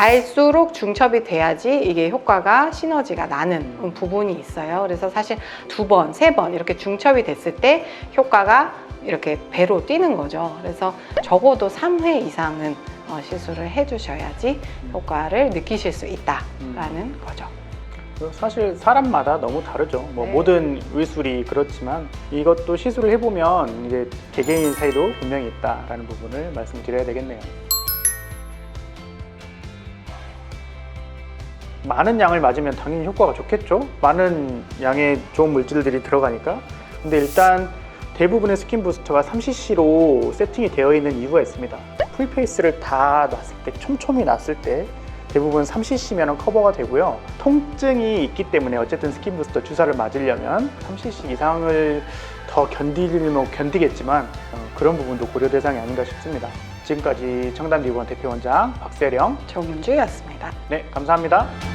갈수록 중첩이 돼야지 이게 효과가 시너지가 나는 부분이 있어요. 그래서 사실 두 번, 세 번 이렇게 중첩이 됐을 때 효과가 이렇게 배로 뛰는 거죠. 그래서 적어도 3회 이상은 어, 시술을 해주셔야지 효과를 느끼실 수 있다라는 거죠. 사실 사람마다 너무 다르죠. 뭐 네. 모든 의술이 그렇지만 이것도 시술을 해보면 이제 개개인 차이도 분명히 있다라는 부분을 말씀드려야 되겠네요. 많은 양을 맞으면 당연히 효과가 좋겠죠. 많은 양의 좋은 물질들이 들어가니까. 근데 일단 대부분의 스킨 부스터가 3cc로 세팅이 되어 있는 이유가 있습니다. 풀페이스를 다 놨을 때, 촘촘히 놨을 때 대부분 3cc면 커버가 되고요. 통증이 있기 때문에 어쨌든 스킨 부스터 주사를 맞으려면 3cc 이상을 더 견디면 견디겠지만 어, 그런 부분도 고려 대상이 아닌가 싶습니다. 지금까지 청담리원 대표원장 박세령 정윤주였습니다. 네 감사합니다.